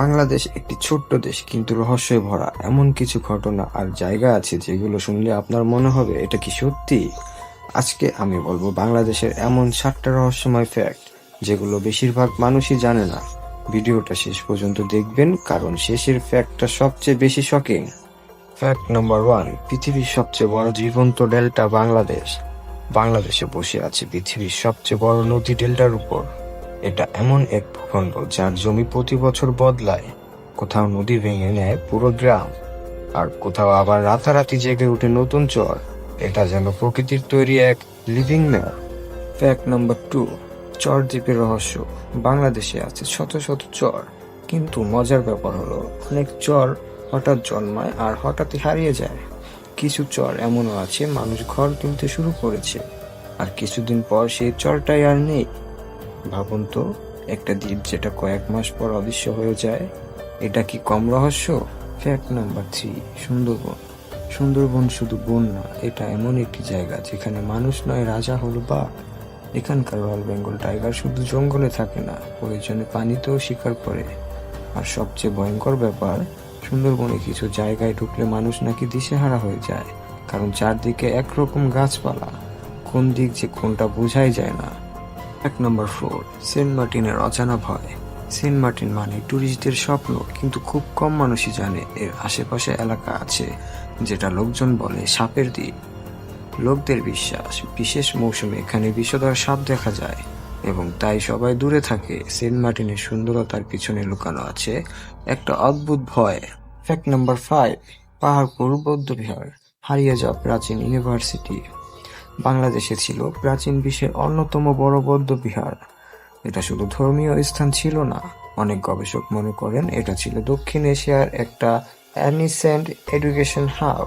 বাংলাদেশ একটি ছোট্ট দেশ, কিন্তু রহস্যে ভরা এমন কিছু ঘটনা আর জায়গা আছে যেগুলো শুনলে আপনার মনে হবে এটা কি সত্যি? আজকে আমি বলব বাংলাদেশের এমন সাতটা রহস্যময় ফ্যাক্ট যেগুলো বেশিরভাগ মানুষই জানে না। ভিডিওটা শেষ পর্যন্ত দেখবেন, কারণ শেষের ফ্যাক্টটা সবচেয়ে বেশি শকিং ফ্যাক্ট নাম্বার ওয়ান পৃথিবীর সবচেয়ে বড় জীবন্ত ডেল্টা বাংলাদেশ। বাংলাদেশে বসে আছে পৃথিবীর সবচেয়ে বড় নদী ডেল্টার উপর। এটা এমন এক ভূখণ্ড যার জমি প্রতি বছর বদলায়। কোথাও নদী ভেঙে নেয় পুরো গ্রাম, আর কোথাও আবার রাতারাতি জেগে ওঠে নতুন চর। এটা যেন প্রকৃতির তৈরি এক living map fact number two চর দ্বীপের রহস্য। বাংলাদেশে আছে শত শত চর, কিন্তু মজার ব্যাপার হলো, অনেক চর হঠাৎ জন্মায় আর হঠাৎই হারিয়ে যায়। কিছু চর এমনও আছে, মানুষ ঘর তুলতে শুরু করেছে, আর কিছুদিন পর সেই চরটাই আর নেই। ভাবুন তো, একটা দ্বীপ যেটা কয়েক মাস পর অদৃশ্য হয়ে যায়, এটা কি কম রহস্য? Fact number three, Sundarban. Sundarban শুধু বন না, এটা এমন একটি জায়গা যেখানে মানুষ নয়, রাজা হল বা। এখানকার রয়্যাল বেঙ্গল টাইগার শুধু জঙ্গলে থাকে না, প্রয়োজনে পানিতেও শিকার করে। আর সবচেয়ে ভয়ঙ্কর ব্যাপার, সুন্দরবনে কিছু জায়গায় ঢুকলে মানুষ নাকি দিশেহারা হয়ে যায়, কারণ চারদিকে একরকম গাছপালা। কোন দিক যে কোনটা বোঝাই যায় না। এক নম্বর ফোর সেন্ট মার্টিনের অজানা ভয়। সেন্ট মার্টিন মানে ট্যুরিস্টদের স্বপ্ন, কিন্তু খুব কম মানুষই জানে এর আশেপাশে এলাকা আছে, যেটা লোকজন বলে সাপের দ্বীপ। লোকদের বিশ্বাস, বিশেষ মৌসুমে এখানে বিষধর সাপ দেখা যায়, এবং তাই সবাই দূরে থাকে। সেন্ট মার্টিনের সুন্দরতার পিছনে লুকানো আছে একটা অদ্ভুত ভয়। ফ্যাক্ট নাম্বার ফাইভ পাহাড়পুর বৌদ্ধবিহার হারিয়ে যাওয়া প্রাচীন ইউনিভার্সিটি বাংলাদেশে ছিল প্রাচীন বিশ্বের অন্যতম বড় বৌদ্ধ বিহার। এটা শুধু ধর্মীয় স্থান ছিল না, অনেক গবেষক মনে করেন এটা ছিল দক্ষিণ এশিয়ার একটা অ্যানিসেন্ট এডুকেশন হাব,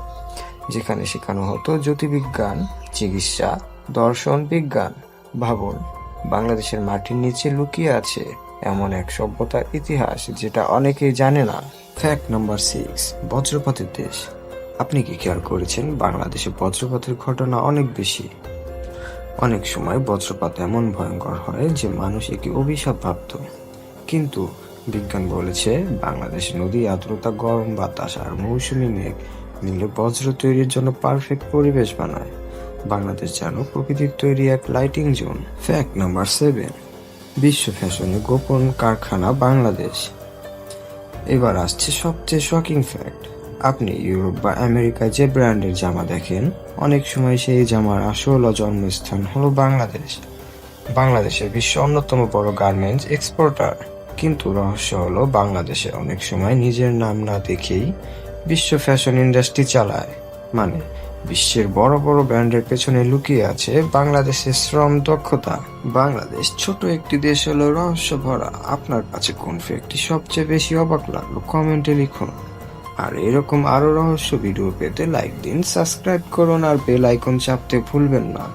যেখানে শেখানো হতো জ্যোতির্বিজ্ঞান, চিকিৎসা, দর্শন, বিজ্ঞান, ভাবন। বাংলাদেশের মাটির নিচে লুকিয়ে আছে এমন এক সভ্যতার ইতিহাস যেটা অনেকেই জানে না। ফ্যাক্ট নাম্বার সিক্স বজ্রপাতের দেশ। আপনি কি খেয়াল করেছেন, বাংলাদেশে বজ্রপাতের ঘটনা অনেক বেশি? অনেক সময় বজ্রপাত এমন ভয়ঙ্কর হয় যে মানুষ একে অভিশাপ ভাবত। কিন্তু বিজ্ঞান বলেছে, বাংলাদেশ নদী আর্দ্রতা, গরম বাতাস আর মৌসুমি মেঘ মিলে বজ্র তৈরির জন্য পারফেক্ট পরিবেশ বানায়। বাংলাদেশ যেন প্রকৃতির তৈরি এক lighting zone fact number seven বিশ্ব ফ্যাশনে গোপন কারখানা বাংলাদেশ। এবার আসছে সবচেয়ে শকিং ফ্যাক্ট আপনি ইউরোপ বা আমেরিকায় যে ব্র্যান্ডের জামা দেখেন, অনেক সময় সেই জামার আসল জন্মস্থান হলো বাংলাদেশ। বাংলাদেশের বিশ্ব অন্যতম বড় গার্মেন্টস এক্সপোর্টার কিন্তু রহস্য হলো, বাংলাদেশে অনেক সময় নিজের নাম না দেখেই বিশ্ব ফ্যাশন ইন্ডাস্ট্রি চালায়। মানে বিশ্বের বড় বড় ব্র্যান্ডের পেছনে লুকিয়ে আছে বাংলাদেশের শ্রম দক্ষতা। বাংলাদেশ ছোট একটি দেশ হলো রহস্য ভরা। আপনার কাছে কোন ফ্যাক্টটি সবচেয়ে বেশি অবাক লাগল? কমেন্টে লিখুন। আর এরকম আরও রহস্য ভিডিও পেতে লাইক দিন সাবস্ক্রাইব করুন আর বেল আইকন চাপতে ভুলবেন না।